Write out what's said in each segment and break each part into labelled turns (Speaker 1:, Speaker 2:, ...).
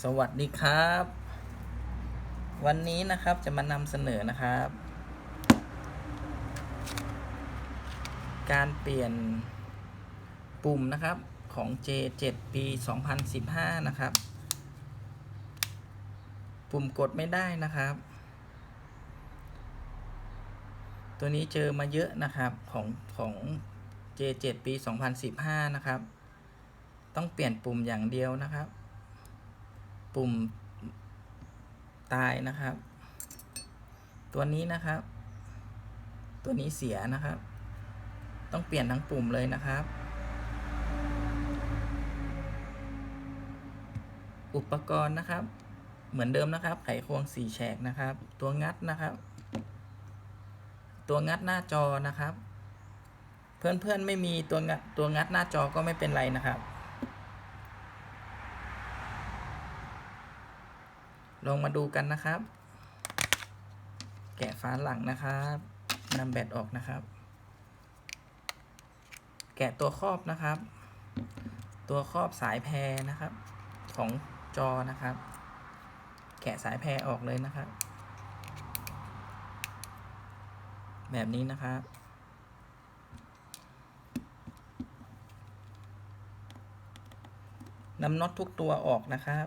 Speaker 1: สวัสดีครับ วันนี้นะครับจะมานำเสนอนะครับ การเปลี่ยนปุ่มนะครับของ J7 ปี 2015 นะครับ ปุ่มกดไม่ได้นะครับ ตัวนี้เจอมาเยอะนะครับของของ J7 ปี 2015 นะครับ ต้องเปลี่ยนปุ่มอย่างเดียวนะครับ ปุ่มตายนะครับ ตัวนี้นะครับ ตัวนี้เสียนะครับ ต้องเปลี่ยนทั้งปุ่มเลยนะครับ อุปกรณ์นะครับ เหมือนเดิมนะครับ ไขควงสี่แฉกนะครับ ตัวงัดนะครับ ตัวงัดหน้าจอนะครับ เพื่อนๆไม่มีตัวงัดตัวงัดหน้าจอก็ไม่เป็นไรนะครับ ลองมาดูกันนะครับ แกะฝาหลังนะครับนำแบตออกนะครับ แกะตัวครอบนะครับ ตัวครอบสายแพรนะครับ ของจอนะครับ แกะสายแพรออกเลยนะครับ แบบนี้นะครับนำน็อตทุกตัวออกนะครับ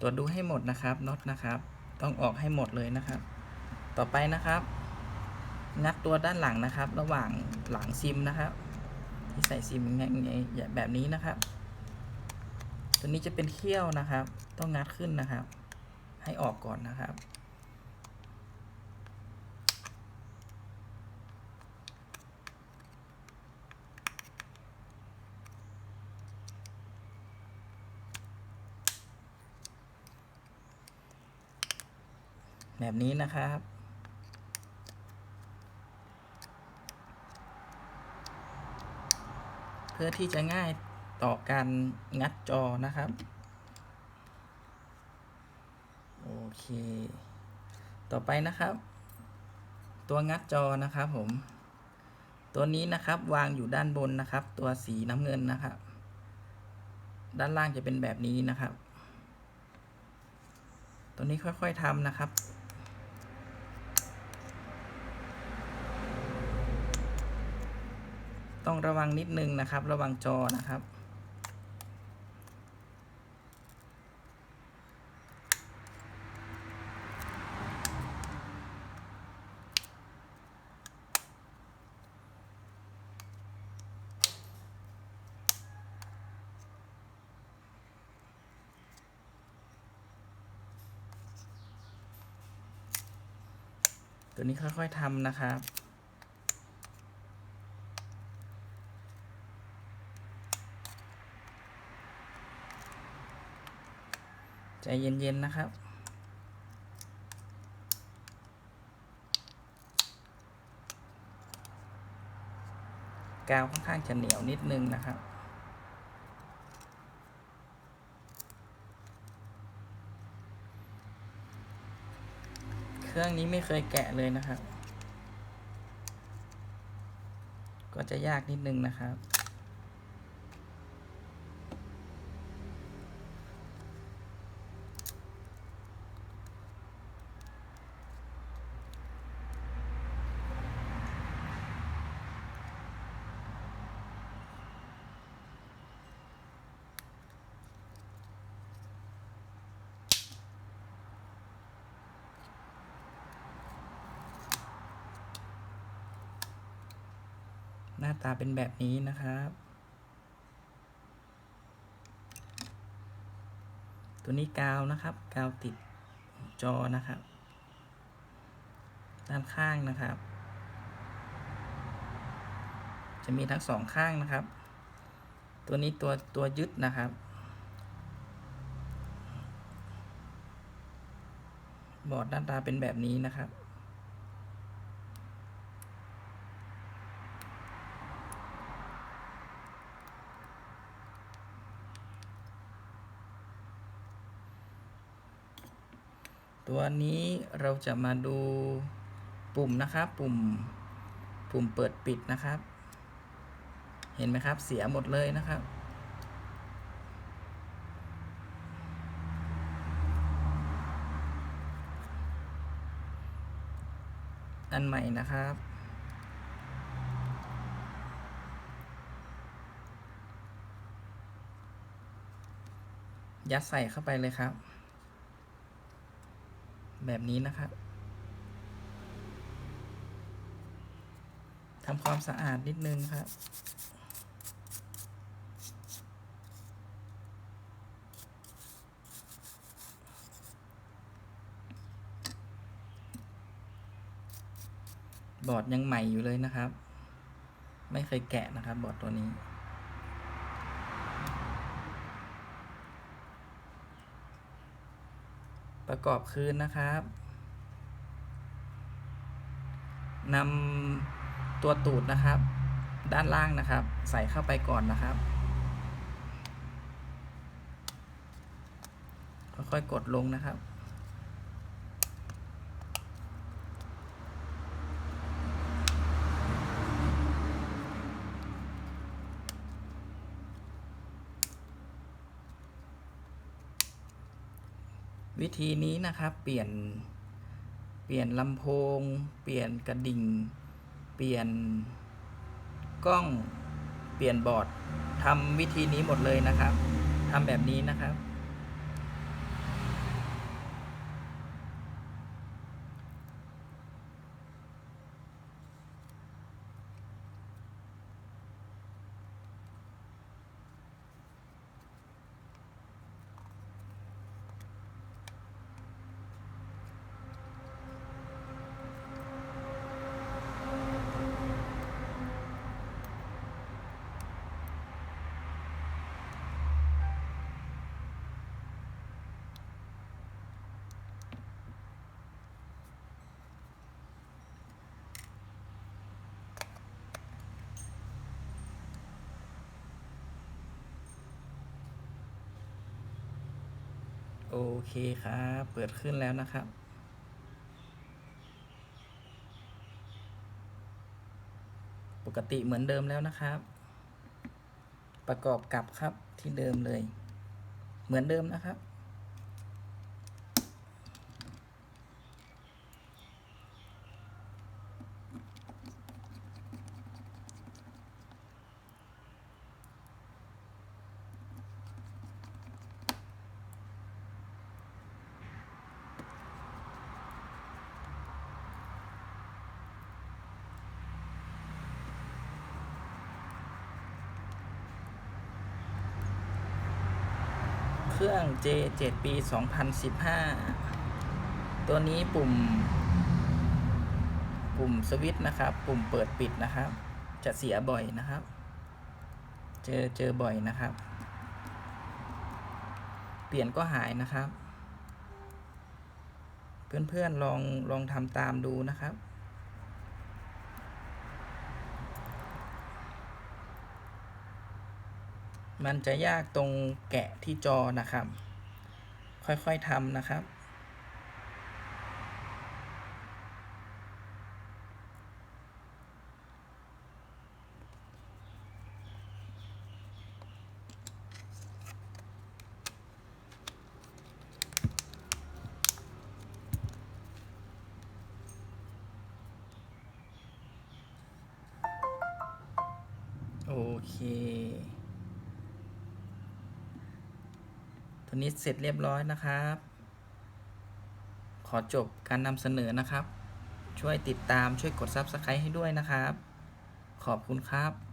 Speaker 1: ตรวจดูให้หมดนะครับน็อตนะครับ ต้องออกให้หมดเลยนะครับ ต่อไปนะครับ งัดตัวด้านหลังนะครับ ระหว่างหลังซิมนะครับ ที่ใส่ซิมไงไงแบบนี้นะครับ ตัวนี้จะเป็นเขี้ยวนะครับ ต้องงัดขึ้นนะครับ ให้ออกก่อนนะครับ แบบนี้นะครับ เพื่อที่จะง่ายต่อการงัดจอนะครับ โอเค ต่อไปนะครับ ตัวงัดจอนะครับผม ตัวนี้นะครับวางอยู่ด้านบนนะครับ ตัวสีน้ำเงินนะครับ ด้านล่างจะเป็นแบบนี้นะครับ ตัวนี้ค่อยๆทำนะครับ ต้องระวังนิดนึงนะครับ ระวังจอนะครับตัวนี้ค่อยๆทำนะครับ ใจเย็นๆนะครับ กาวค่อนข้างจะเหนียวนิดนึงนะครับ เครื่องนี้ไม่เคยแกะเลยนะครับ ก็จะยากนิดนึงนะครับ ตาเป็นแบบนี้นะครับ ตัวนี้กาวนะครับ กาวติดจอนะครับ ด้านข้างนะครับ จะมีทั้งสองข้างนะครับ ตัวนี้ตัวตัวยึดนะครับบอร์ดหน้าตาเป็นแบบนี้นะครับ ตัวนี้เราจะมาดูปุ่มนะครับ ปุ่มปุ่มเปิดปิดนะครับ เห็นไหมครับ เสียหมดเลยนะครับ อันใหม่นะครับยัดใส่เข้าไปเลยครับ แบบนี้นะครับทำความสะอาดนิดนึงครับ บอร์ดยังใหม่อยู่เลยนะครับ ไม่เคยแกะนะครับบอร์ดตัวนี้ ประกอบคืนนะครับนำตัวตูดนะครับ ด้านล่างนะครับ ใส่เข้าไปก่อนนะครับ ค่อยๆกดลงนะครับ วิธีนี้นะครับ เปลี่ยน เปลี่ยนลำโพง เปลี่ยนกระดิ่ง เปลี่ยนกล้อง เปลี่ยนบอร์ดทำวิธีนี้หมดเลยนะครับทำแบบนี้นะครับ โอเคครับ เปิดขึ้นแล้วนะครับ ปกติเหมือนเดิมแล้วนะครับ ประกอบกับครับที่เดิมเลย เหมือนเดิมนะครับ เครื่อง J7 ปี 2015 ตัวนี้ปุ่ม ปุ่มสวิตช์นะครับ ปุ่มเปิดปิดนะครับ จะเสียบ่อยนะครับ เจอเจอบ่อยนะครับ เปลี่ยนก็หายนะครับ เพื่อนๆลองลองทำตามดูนะครับ มันจะยากตรงแกะที่จอนะครับ ค่อยๆทำนะครับ โอเค ตัวนี้เสร็จเรียบร้อยนะครับ ขอจบการนำเสนอนะครับ ช่วยติดตามช่วยกด Subscribe ให้ด้วยนะครับ ขอบคุณครับ